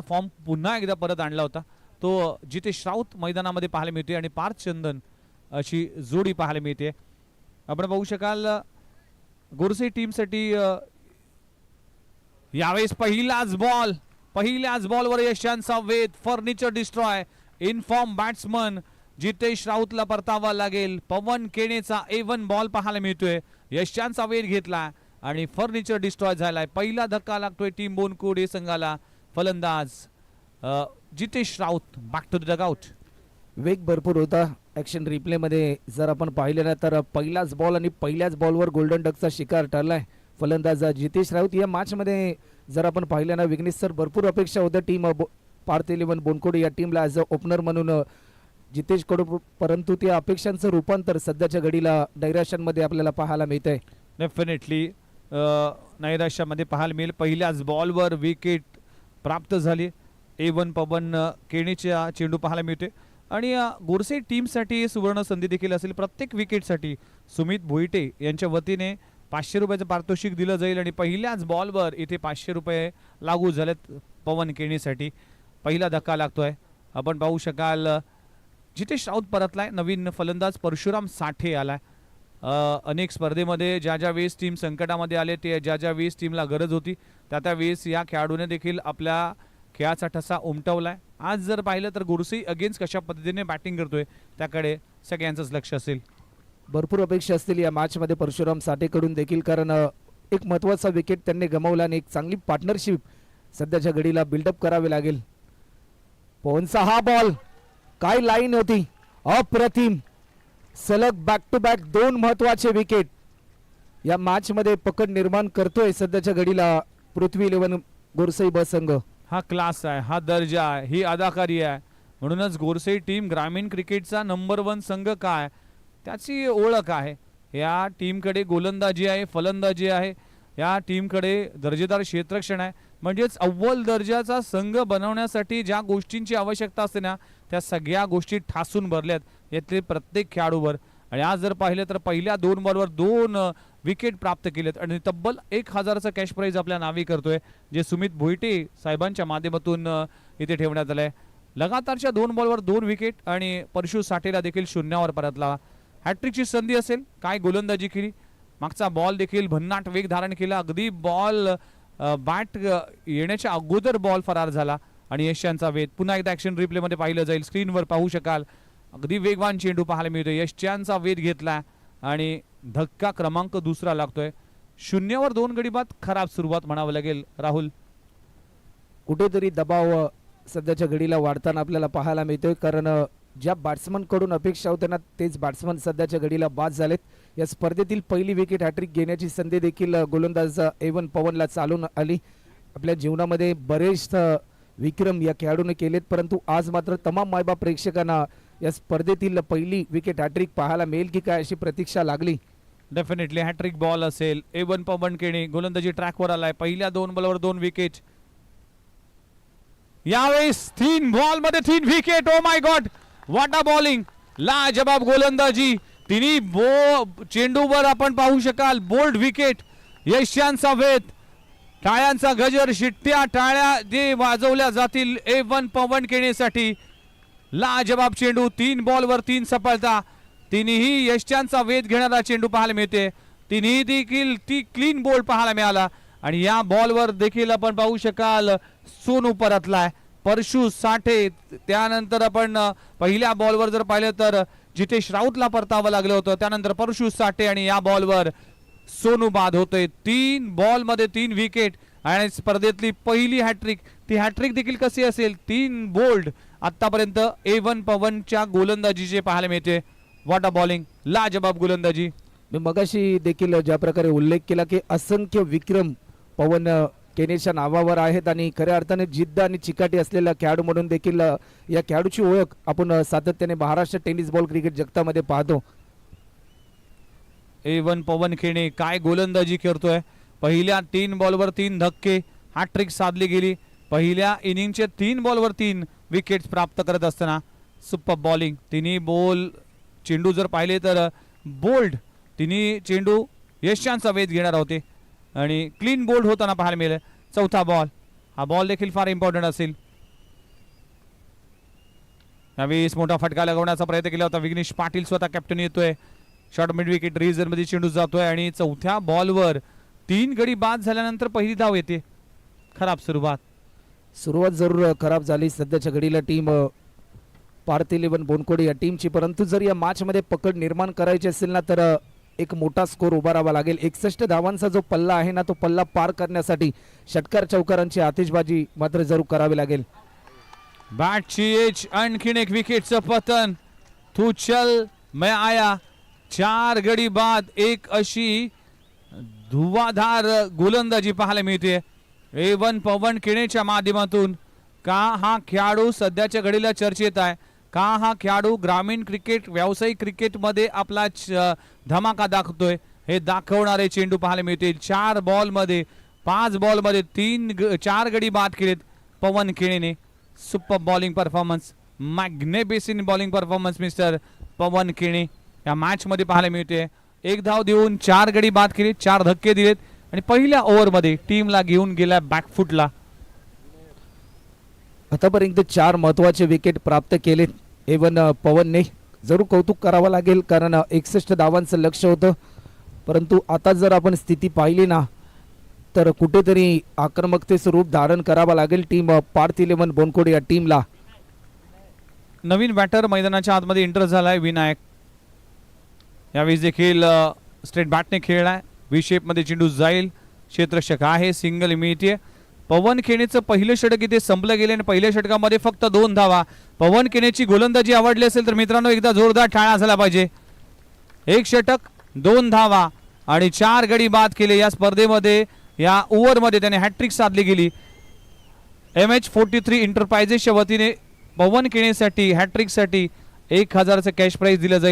Form पुन्हा एकदा परत आणला होता. तो जिथे श्राऊत मैदानामध्ये पाहायला मिळते आणि पार्थ चंदन अशी जोडी पाहायला मिळते. आपण पाहू शकाल अ, गोरसे टीमसाठी यावेळेस पहिलाच बॉल पहिल्याच बॉलवर यशांचा वेध furniture destroy in form batsman Jitesh राऊतला परतावा लागेल. पवन केणेचा ए वन बॉल पाहायला मिळतोय. यशांचा वेध घेतला आणि फर्निचर डिस्ट्रॉय झालाय. पहिला धक्का लागतोय टीम बोनकोडे संघाला. फलंदाज Jitesh Raut back to the dugout वेग भरपूर होता ॲक्शन रिप्लेमध्ये जर आपण पाहिलं ना तर पहिलाच बॉल आणि पहिल्याच बॉलवर गोल्डन डकचा शिकार ठरलाय. फलंदाज जितेश राऊत. या मॅचमध्ये जर आपण पाहिलं ना विघ्नेश सर भरपूर अपेक्षा होत्या टीम पार्थ इलेव्हन बोनकोडे या टीमला ॲज अ ओपनर म्हणून. जितेश कडू परंतु त्या अपेक्षांचं रूपांतर सध्याच्या घडीला डायरेक्शनमध्ये आपल्याला पाहायला मिळत आहे डेफिनेटली नैराश्यामध्ये पाहायला मिळेल. पहिल्याच बॉलवर विकेट प्राप्त झाली. ए वन पवन केणीच्या चेंडू पाहायला मिळते. आणि गोरसे टीमसाठी सुवर्ण संधी देखील असेल. प्रत्येक विकेटसाठी सुमित भोईटे यांच्या वतीने पाचशे रुपयाचं पारितोषिक दिलं जाईल आणि पहिल्याच बॉलवर इथे पाचशे रुपये लागू झालेत पवन केणीसाठी. पहिला धक्का लागतोय. आपण पाहू शकाल जिथे जितेश राऊत परतलाय. नवीन फलंदाज परशुराम साठे आलाय. अनेक स्पर्धेमध्ये ज्या ज्या वेळेस टीम संकटामध्ये आले ते ज्या ज्या वेळेस टीमला गरज होती त्या त्या वेळेस या खेळाडूने देखील आपल्या खेळाचा ठसा उमटवलाय. आज जर पाहिलं तर गुरुसी अगेन्स्ट कशा पद्धतीने बॅटिंग करतोय त्याकडे सगळ्यांचंच लक्ष असेल. भरपूर अपेक्षा असतील या मॅचमध्ये परशुराम साठेकडून देखील कारण एक महत्त्वाचा विकेट त्यांनी गमावला आणि एक चांगली पार्टनरशिप सध्याच्या घडीला बिल्डअप करावी लागेल. पवनचा हा बॉल काय लाईन होती? अप्रतिम. सलग बॅक टू बॅक दोन महत्त्वाचे विकेट या मॅचमध्ये पकड निर्माण करतोय सध्याच्या घडीला पृथ्वी इलेव्हन गोरसई बस संघ. हा क्लास आहे हा दर्जा आहे ही अदाकारी आहे. म्हणूनच गोरसई टीम ग्रामीण क्रिकेटचा नंबर वन संघ काय त्याची ओळख आहे. या टीमकडे गोलंदाजी आहे फलंदाजी आहे. या टीमकडे दर्जेदार क्षेत्रक्षण आहे. म्हणजेच अव्वल दर्जाचा संघ बनवण्यासाठी ज्या गोष्टींची आवश्यकता असते ना त्या सगळ्या गोष्टी ठासून भरल्यात. यातले प्रत्येक खेळाडूवर. आणि आज जर पाहिलं तर पहिल्या दोन बॉलवर दोन विकेट प्राप्त केलेत. आणि तब्बल एक हजाराचं कॅश प्राईज आपल्या नावी करतोय जे सुमित भोईटे साहेबांच्या माध्यमातून इथे ठेवण्यात आलंय. लगातारच्या दोन बॉलवर दोन विकेट आणि परशु साठेला देखील शून्यावर परतला. हॅट्रिकची संधी असेल काय गोलंदाजी केली? मागचा बॉल देखील भन्नाट वेग धारण केला. अगदी बॉल बॅट येण्याच्या अगोदर बॉल फरार झाला. आणि यशांचा वेध. पुन्हा एकदा ॲक्शन रिप्लेमध्ये पाहिलं जाईल. स्क्रीनवर पाहू शकाल. अगदी वेगवान चेंडू पाहायला मिळतो यशच्यांचा वेध घेतला आणि धक्का क्रमांक दुसरा लागतोय. शून्यावर दोन गडी बाद खराब सुरुवात म्हणावं लागेल. राहुल? कुठेतरी दबाव सध्याच्या घडीला वाढताना आपल्याला पाहायला मिळतोय. कारण ज्या बॅट्समनकडून अपेक्षा होत्या ना तेच बॅट्समन सध्याच्या घडीला बाद झालेत. या स्पर्धेतील पहिली विकेट हॅट्रिक घेण्याची संधी देखील गोलंदाज एवन पवनला चालून आली. आपल्या जीवनामध्ये बरेच विक्रम या खेळाडूने केलेत परंतु आज मात्र तमाम मायबाप प्रेक्षकांना या स्पर्धेतील पहिली विकेट हॅट्रिक पाहायला मिळेल की काय अशी प्रतीक्षा लागली? डेफिनेटली हॅट्रिक बॉल असेल. ए वन पवन केणे गोलंदाजी ट्रॅकवर आलाय. पहिल्या दोन बॉलवर दोन विकेट यावेळेस तीन बॉलमध्ये तीन विकेट ओ माय गॉड वाटा बॉलिंग ला जबाब गोलंदाजी. तिन्ही बो चेंडूवर आपण पाहू शकाल. बोल्ड विकेट यशांचा वेध. टाळ्यांचा गजर शिट्ट्या टाळ्या जे वाजवल्या जातील ए वन पवन खेळण्यासाठी. लाजबाब चेंडू तीन बॉलवर तीन सफलता. तिन्ही यशांचा वेध घेणारा चेंडू पाहायला मिळते. तिन्ही देखील ती क्लीन बोल्ड पाहायला मिळाला. आणि या बॉलवर देखील आपण पाहू शकाल सोनू परतलाय परशु साठे त्यानंतर आपण पहिल्या बॉलवर जर पाहिलं तर जितेश राऊतला परतावं लागलं होतं. त्यानंतर परशु साठे आणि या बॉलवर सोनू बाद होतोय तीन बॉलमध्ये तीन विकेट आणि स्पर्धेतली पहिली हॅट्रिक ती हॅट्रिक देखील कशी असेल? तीन बोल्ड आतापर्यंत ए वन पवनच्या गोलंदाजीचे पाहायला मिळते. वॉट अ बॉलिंग लाजबाब गोलंदाजी. मी मगाशी देखील ज्या प्रकारे उल्लेख केला की असंख्य विक्रम पवन केनेच्या नावावर आहेत आणि खऱ्या अर्थाने जिद्द आणि चिकाटी असलेला खेळाडू म्हणून देखील या खेळाडूची ओळख आपण सातत्याने महाराष्ट्र टेनिस बॉल क्रिकेट जगतामध्ये पाहतो. ए वन पवन खेणे काय गोलंदाजी करतोय? पहिल्या तीन बॉलवर तीन धक्के हॅट्रिक साधली गेली. पहिल्या इनिंगचे तीन बॉलवर तीन विकेट्स प्राप्त करत असताना सुपर बॉलिंग तिन्ही बॉल चेंडू जर पाहिले तर बोल्ड तिन्ही चेंडू यशांचा वेध घेणार होते. आणि क्लीन बोल्ड होताना पाहायला मिळेल. चौथा बॉल हा बॉल देखील फार इम्पॉर्टंट असेल. यावेळीस मोठा फटका लगवण्याचा प्रयत्न केला होता. विघ्नेश पाटील स्वतः कॅप्टन येतोय. शॉर्ट मिड विकेट रेझरमध्ये चेंडू जातोय आणि चौथ्या बॉलवर तीन गडी बाद झाल्यानंतर पहिली धाव येते. खराब सुरुवात. सुरुवात जरूर खराब झाली. सध्याच्या घडीला टीम पार्थ इलेव्हन बोनकोडे या टीमची. परंतु जर या मॅचमध्ये पकड निर्माण करायची असेल ना तर एक मोठा स्कोर उभारावा लागेल. एकसष्ट धावांचा जो पल्ला आहे ना तो पल्ला पार करण्यासाठी षटकार चौकारांची आतिषबाजी मात्र जरूर करावी लागेल. बॅटची एज आणखीन एक विकेटचं पतन. तू चल मैं आया चार गडी बाद एक अशी धुवाधार गोलंदाजी पाहायला मिळते. एवन पवन किणेच्या माध्यमातून. का हा खेळाडू सध्याच्या घडीला चर्चेत आहे? का हा खेळाडू ग्रामीण क्रिकेट व्यावसायिक क्रिकेटमध्ये आपला च- धमाका दाखवतोय? हे दाखवणारे चेंडू पाहायला मिळतील. चार बॉलमध्ये पाच बॉलमध्ये तीन ग- चार गडी बाद केलेत पवन किणेने. Super bowling performance मॅग्नेबिसिन bowling performance mister Pawan Kine. या मॅच मध्ये पाहायला मिळते. एक धाव देऊन चार गडी बाद केले चार धक्के दिलेत. आणि पहिल्या ओव्हरमध्ये टीमला घेऊन गेला बॅकफुटला आतापर्यंत चार महत्त्वाचे विकेट प्राप्त केलेत एवन पवनने जरूर कौतुक करावं लागेल कारण एकसष्ट धावांचं लक्ष होतं. परंतु आता जर आपण स्थिती पाहिली ना तर कुठेतरी आक्रमकतेचं रूप धारण करावं लागेल टीम पार्थ इलेव्हन बोनकोड या टीमला. नवीन बॅटर मैदानाच्या आतमध्ये एंटर झालाय विनायक. यावेळी देखील स्ट्रेट बॅटने खेळलाय व्ही शेपमध्ये चेंडू जाईल. क्षेत्ररक्षक आहे सिंगल मिळते पवन खेणेचं पहिलं षटक इथे संपलं गेले आणि पहिल्या षटकामध्ये फक्त दोन धावा. पवन खेणेची गोलंदाजी आवडली असेल तर मित्रांनो एकदा जोरदार टाळा झाला पाहिजे. एक षटक दोन धावा आणि चार गडी बाद केले. या स्पर्धेमध्ये या ओव्हरमध्ये त्याने हॅट्रिक साधली गेली. एम एच फोर्टी थ्री इंटरप्राइजेसच्या वतीने पवन केणेसाठी हॅट्रिकसाठी एक हजारचं कॅश प्राईज दिलं जाईल.